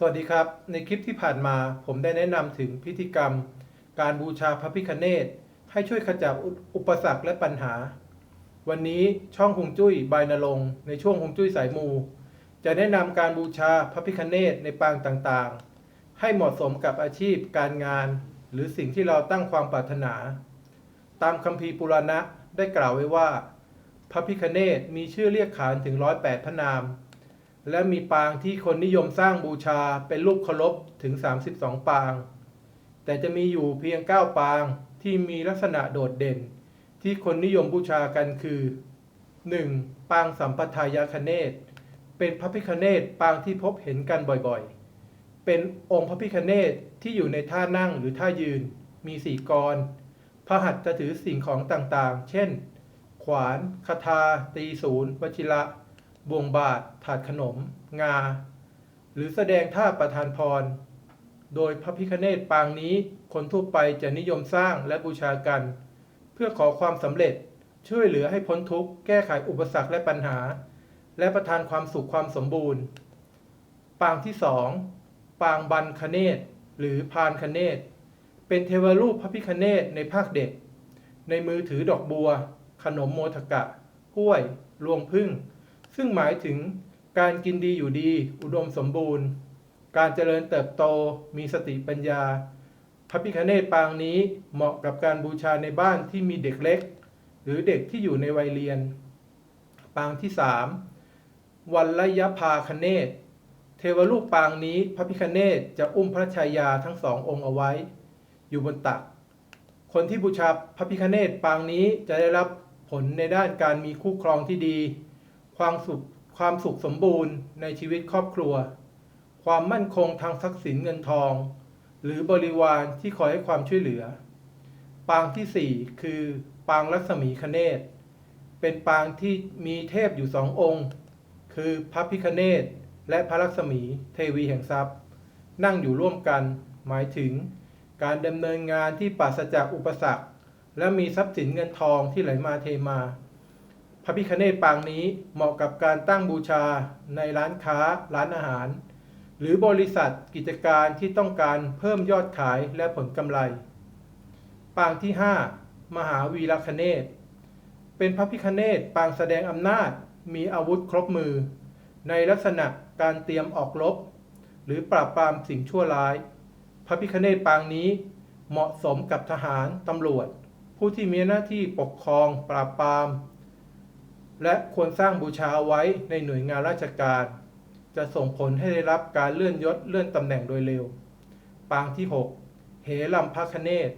สวัสดีครับ ในคลิปที่ผ่านมาผมได้แนะนำถึงพิธีกรรม การบูชาพระพิคเนตให้ช่วยขจัดอุปสรรคและปัญหา วันนี้ช่องฮงจุ้ยบายนรงในช่วงฮงจุ้ยสายมู จะแนะนำการบูชาพระพิคเนตในปางต่างๆ ให้เหมาะสมกับอาชีพการงาน หรือสิ่งที่เราตั้งความปรารถนา ตามคัมภีร์ปุราณะได้กล่าวไว้ว่า พระพิคเนตมีชื่อเรียกขานถึงร้อยแปดพระนาม และมีปางที่คนนิยมสร้างบูชาเป็นรูปเคารพถึง 32 ปาง แต่จะมีอยู่เพียง 9 ปางที่มีลักษณะโดดเด่น ที่คนนิยมบูชากันคือ 1. ปางสัมปทายาคเนตเป็นพระพิคเนตปางที่พบเห็นกันบ่อยๆ เป็นองค์พระพิคเนตที่อยู่ในท่านั่งหรือท่ายืน มีสี่กรพระหัตถ์จะถือสิ่งของต่างๆ เช่น ขวาน คาทาตีศูนย์วชิระ บวงบาทถาดขนม งา หรือแสดงท่าประทานพร โดยพระพิคเนตปางนี้คนทั่วไปจะนิยมสร้างและบูชากัน เพื่อขอความสำเร็จช่วยเหลือให้พ้นทุกข์แก้ไขอุปสรรคและปัญหา และประทานความสุขความสมบูรณ์ ปางที่สองปางบันคเนตหรือพานคเนตเป็นเทวรูปพระพิคเนตในภาคเด็ก ในมือถือดอกบัว ขนมโมทกะกล้วย รวงพึ่ง ซึ่งหมายถึงการกินดีอยู่ดี อุดมสมบูรณ์ การเจริญเติบโต มีสติปัญญา พระพิคเนตปางนี้เหมาะกับการบูชาในบ้านที่มีเด็กเล็ก หรือเด็กที่อยู่ในวัยเรียน ปางที่สามวันลยภาคเนตเทวรูปปางนี้พระพิคเนตจะอุ้มพระชายาทั้งสององค์เอาไว้ อยู่บนตัก คนที่บูชาพระพิคเนตปางนี้จะได้รับผลในด้านการมีคู่ครองที่ดี ความสุขความสุขสมบูรณ์ในชีวิตครอบครัว ความมั่นคงทางทรัพย์สินเงินทอง หรือบริวารที่คอยให้ความช่วยเหลือ ปางที่ 4 คือ ปางรัศมีคเนตเป็นปางที่มีเทพอยู่สององค์ คือพระพิคเนตและพระลักษมีเทวีแห่งทรัพย์ นั่งอยู่ร่วมกัน หมายถึง การดำเนินงานที่ปราศจากอุปสรรค และมีทรัพย์สินเงินทองที่ไหลมาเทมา ระพิคเนตปางนี้เหมาะกับการตั้งบูชาในร้านค้าร้านอาหาร หรือบริษัทกิจการที่ต้องการเพิ่มยอดขายและผลกำไร ปางที่ 5 มหาวีรคเนตเป็นพระพิคเนตปางแสดงอำนาจมีอาวุธครบมือ ในลักษณะการเตรียมออกรบหรือปราบปรามสิ่งชั่วร้าย พระพิคเนตปางนี้เหมาะสมกับทหารตำรวจ ผู้ที่มีหน้าที่ปกครองปราบปราม และควรสร้างบูชาไว้ในหน่วยงานราชการ จะส่งผลให้ได้รับการเลื่อนยศเลื่อนตำแหน่งโดยเร็ว ปางที่ 6 เหลัมพระคเนต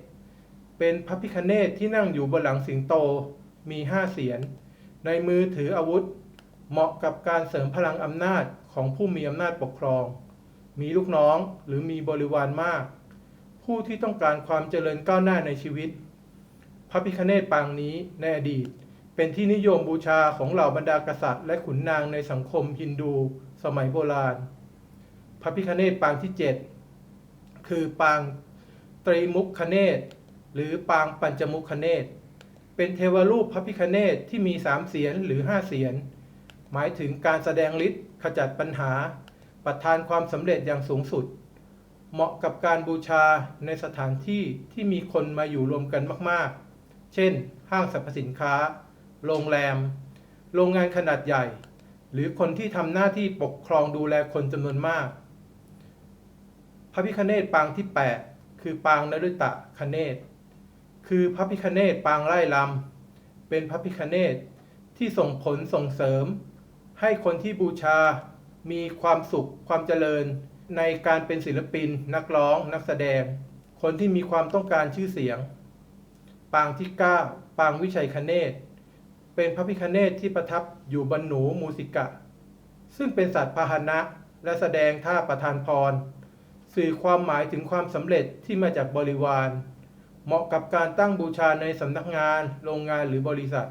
เป็นพระพิคเนตที่นั่งอยู่บนหลังสิงโตมีห้าเสียน ในมือถืออาวุธ เหมาะกับการเสริมพลังอำนาจของผู้มีอำนาจปกครอง มีลูกน้องหรือมีบริวารมาก ผู้ที่ต้องการความเจริญก้าวหน้าในชีวิต พระพิคเนตปางนี้ในอดีต เป็นที่นิยมบูชาของเหล่าบรรดากษัตริย์และขุนนางในสังคมฮินดูสมัยโบราณ พระพิคเนตปางที่ 7 คือปางตรีมุขคเนตหรือปางปัญจมุขคเนตเป็นเทวรูปพระพิคเนตที่มีสามเสียนหรือห้าเสียน หมายถึงการแสดงฤทธิ์ขจัดปัญหา ประทานความสำเร็จอย่างสูงสุด เหมาะกับการบูชาในสถานที่ที่มีคนมาอยู่รวมกันมากๆ เช่น ห้างสรรพสินค้า โรงแรม โรงงานขนาดใหญ่ หรือคนที่ทำหน้าที่ปกครองดูแลคนจำนวนมาก พระพิคเนตปางที่ 8 คือปางนฤตะคเนตคือพระพิคเนตปางไร่ลำเป็นพระพิคเนตที่ส่งผลส่งเสริม ให้คนที่บูชามีความสุขความเจริญในการเป็นศิลปิน นักร้อง นักแสดง คนที่มีความต้องการชื่อเสียง ปางที่ 9 ปางวิชัยคเนต เป็นพระพิคเนตที่ประทับอยู่บนหนูมูสิกะ ซึ่งเป็นสัตว์พาหนะและแสดงท่าประทานพร สื่อความหมายถึงความสำเร็จที่มาจากบริวาร เหมาะกับการตั้งบูชาในสำนักงาน โรงงานหรือบริษัท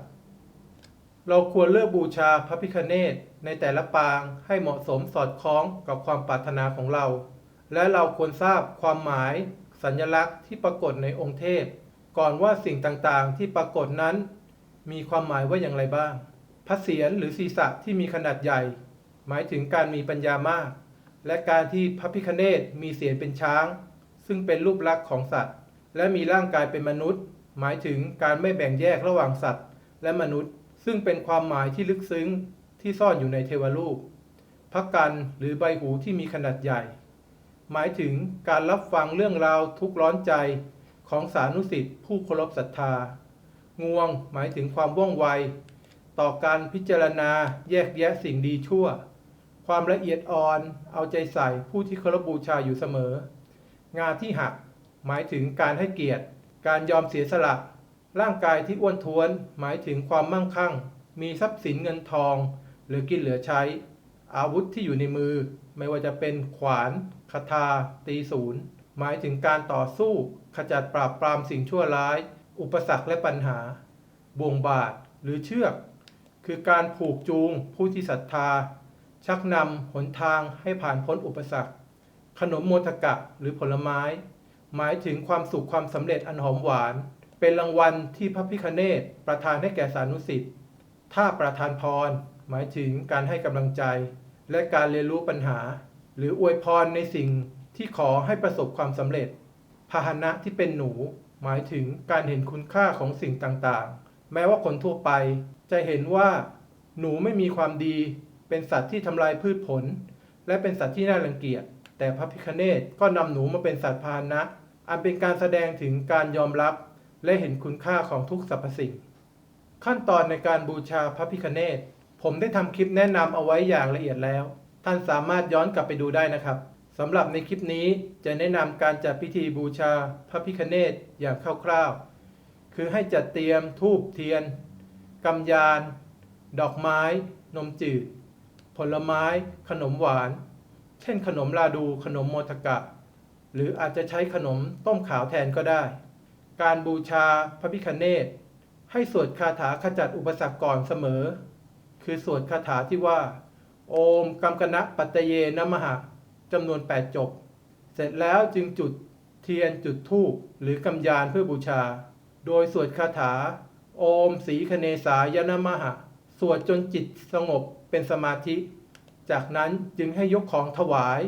เราควรเลือกบูชาพระพิคเนตในแต่ละปางให้เหมาะสมสอดคล้องกับความปรารถนาของเรา และเราควรทราบความหมาย สัญลักษณ์ที่ปรากฏในองค์เทพ ก่อนว่าสิ่งต่างๆ ที่ปรากฏนั้น มีความหมายว่าอย่างไรบ้าง พระเศียรหรือศีรษะที่มีขนาดใหญ่ หมายถึงการมีปัญญามาก และการที่พระพิคเนตมีเสียงเป็นช้าง ซึ่งเป็นรูปลักษณ์ของสัตว์ และมีร่างกายเป็นมนุษย์ หมายถึงการไม่แบ่งแยกระหว่างสัตว์ และมนุษย์ ซึ่งเป็นความหมายที่ลึกซึ้งที่ซ่อนอยู่ในเทวรูปพระกันหรือใบหูที่มีขนาดใหญ่ หมายถึงการรับฟังเรื่องราวทุกข์ร้อนใจของสานุสิทธิ์ผู้เคารพศรัทธา งวง หมายถึงความว่องไว ต่อการพิจารณาแยกแยะสิ่งดีชั่ว ความละเอียดอ่อน เอาใจใส่ผู้ที่เคารพบูชาอยู่เสมอ งาที่หัก หมายถึงการให้เกียรติ การยอมเสียสละ ร่างกายที่อ้วนท้วน หมายถึงความมั่งคั่ง มีทรัพย์สินเงินทอง หรือกินเหลือใช้ อาวุธที่อยู่ในมือ ไม่ว่าจะเป็นขวานคาถาตีศูนย์หมายถึงการต่อสู้ขจัดปราบปรามสิ่งชั่วร้าย อุปสรรคและปัญหา บ่วงบาทหรือเชือก คือการผูกจูงผู้ที่ศรัทธา ชักนำหนทางให้ผ่านพ้นอุปสรรค ขนมโมทกะหรือผลไม้ หมายถึงความสุขความสำเร็จอันหอมหวาน เป็นรางวัลที่พระพิคเนตประทานให้แก่สานุสิทธิ์ถ้าประทานพร หมายถึงการให้กำลังใจ และการเรียนรู้ปัญหา หรืออวยพรในสิ่งที่ขอให้ประสบความสำเร็จ พาหนะที่เป็นหนู หมายถึงการเห็นคุณค่าของสิ่งต่างๆ แม้ว่าคนทั่วไปจะเห็นว่า หนูไม่มีความดี เป็นสัตว์ที่ทำลายพืชผล และเป็นสัตว์ที่น่ารังเกียจ แต่พระพิคเนตก็นำหนูมาเป็นสัตว์พาหนะ อันเป็นการแสดงถึงการยอมรับ และเห็นคุณค่าของทุกสรรพสิ่ง ขั้นตอนในการบูชาพระพิคเนตผมได้ทำคลิปแนะนำเอาไว้อย่างละเอียดแล้ว ท่านสามารถย้อนกลับไปดูได้นะครับ สำหรับในคลิปนี้จะแนะนำการจัดพิธีบูชาพระพิคเนตอย่างคร่าวๆ คือให้จัดเตรียมทูบเทียนกำยาน ดอกไม้ นมจืด ผลไม้ ขนมหวาน เช่นขนมลาดูขนมโมทกะ หรืออาจจะใช้ขนมต้มขาวแทนก็ได้ การบูชาพระพิคเนตให้สวดคาถาขจัดอุปสรรคก่อนเสมอ คือสวดคาถาที่ว่า โอมกัมกนะปัตเยนะมหะ จำนวน 8 จบ เสร็จแล้วจึงจุดเทียนจุดธูปหรือกำยานเพื่อบูชา โดยสวดคาถา โอมสีคเนสายนะมหะ สวดจนจิตสงบเป็นสมาธิ จากนั้นจึงให้ยกของถวาย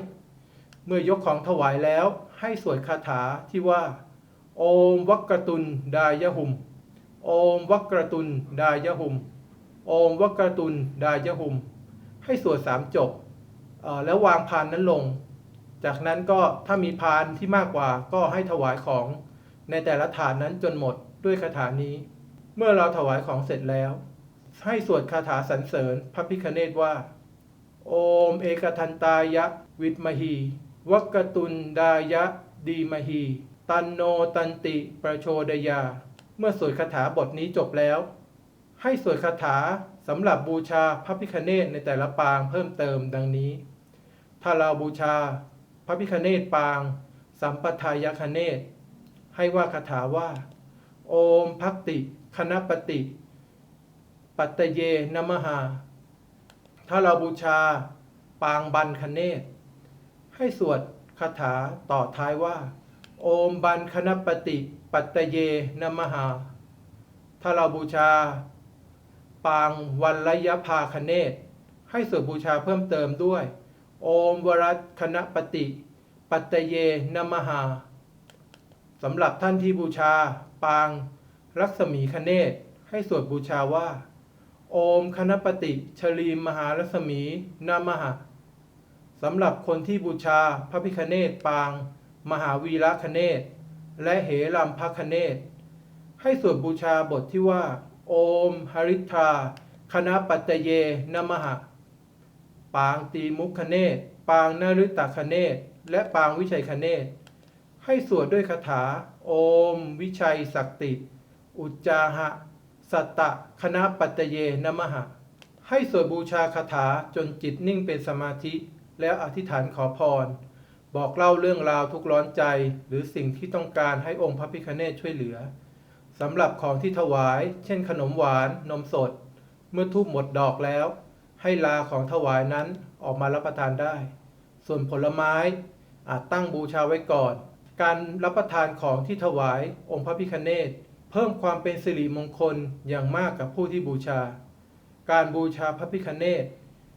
เมื่อยกของถวายแล้วให้สวดคาถาที่ว่า โอมวักกรตุนดายหุม โอมวักกรตุนดายหุม โอมวักกรตุนดายหุม ให้สวดสามจบ แล้ววางพานนั้นลง จากนั้นก็ถ้ามีพานที่มากกว่าก็ให้ถวายของในแต่ละฐานนั้นจนหมดด้วยคาถานี้ เมื่อเราถวายของเสร็จแล้ว ให้สวดคาถาสรรเสริญพระพิคเนตว่า โอมเอกทันตายะ วิตมหีวักกตุนดายะ ดีมหีตันโนตันติประโชดยา เมื่อสวดคาถาบทนี้จบแล้ว ให้สวดคาถาสำหรับบูชาพระพิคเนตในแต่ละปางเพิ่มเติมดังนี้ ถ้าเราบูชา พระพิคเนตปาง สัมปทายคเนตให้ว่าคาถาว่า โอมพักติคณปติ ปัตตเยนมหา ถ้าเราบูชา ปางบันคเนตให้สวดคาถาต่อท้ายว่า โอมบันคณปติ ปัตตเยนมหา ถ้าเราบูชา ปางวันระยะพาคเนตให้สวดบูชาเพิ่มเติมด้วย โอมวรัตคณปติปัตเยนมหาสำหรับท่านที่บูชา ปาง รักษมีคเนตให้สวดบูชาว่า โอมคณปติชลีมมหารัศมีนามหะสำหรับคนที่บูชาพระพิคเนตปาง มหาวีระคเนตและเหรัมพคเนตให้สวดบูชาบทที่ว่า โอมหริทาคณปัตเยนมหะ ปางตีมุขคเนตปางนฤตคเนตและปางวิชัยคเนตให้สวดด้วยคาถา โอม วิชัยศักติอุจจาหะสตะคณะปัตตเยนมหะ ให้สวดบูชาคาถาจนจิตนิ่งเป็นสมาธิ แล้วอธิษฐานขอพร บอกเล่าเรื่องราวทุกร้อนใจหรือสิ่งที่ต้องการให้องค์พระพิคเนตช่วยเหลือสำหรับของที่ถวาย เช่นขนมหวาน นมสด เมื่อทูบหมดดอกแล้ว ให้ลาของถวายนั้นออกมารับประทานได้ ส่วนผลไม้อาจตั้งบูชาไว้ก่อน การรับประทานของที่ถวายองค์พระพิคเนตเพิ่มความเป็นสิริมงคลอย่างมากกับผู้ที่บูชา การบูชาพระพิคเนต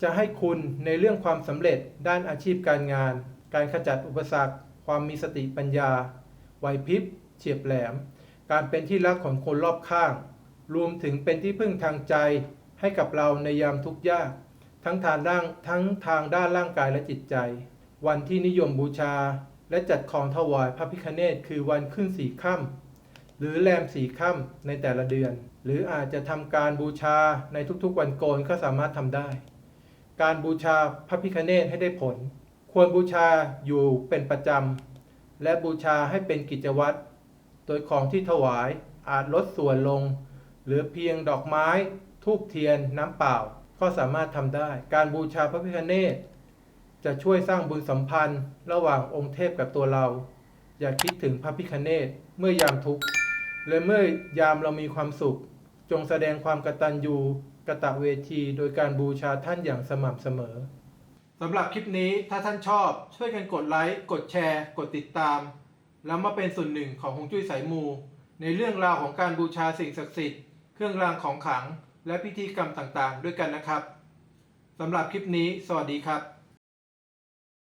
จะให้คุณในเรื่องความสำเร็จด้านอาชีพการงาน การขจัดอุปสรรค ความมีสติปัญญาไหวพริบเฉียบแหลม การเป็นที่รักของคนรอบข้าง รวมถึงเป็นที่พึ่งทางใจ ให้กับเราในยามทุกข์ยาก ทั้งทางด้านทั้งทางด้านร่างกายและจิตใจ วันที่นิยมบูชา และจัดของถวายพระพิคเนตคือวันขึ้นสี่ค่ำหรือแรมสี่ค่ำในแต่ละเดือน หรืออาจจะทำการบูชาในทุกๆวันโกนก็สามารถทำได้ การบูชาพระพิคเนตให้ได้ผล ควรบูชาอยู่เป็นประจำและบูชาให้เป็นกิจวัตรโดยของที่ถวายอาจลดส่วนลงหลือเพียงดอกไม้ ทูบเทียนน้ำเปล่าก็สามารถทำได้ การบูชาพระพิฆเนศจะช่วยสร้างบุญสัมพันธ์ ระหว่างองค์เทพกับตัวเรา อย่าคิดถึงพระพิฆเนศเมื่อยามทุกข์และเมื่อยามเรามีความสุข จงแสดงความกตัญญูกตเวทีโดยการบูชาท่านอย่างสม่ำเสมอสำหรับคลิปนี้ถ้าท่านชอบช่วยกันกดไลค์กดแชร์ กดติดตาม แล้วมาเป็นส่วนหนึ่งของฮงจุ้ยสายมู ในเรื่องราวของการบูชาสิ่งศักดิ์สิทธิ์เครื่องรางของขลัง และพิธีกรรมต่างๆ ด้วยกันนะครับสำหรับคลิปนี้ สวัสดีครับ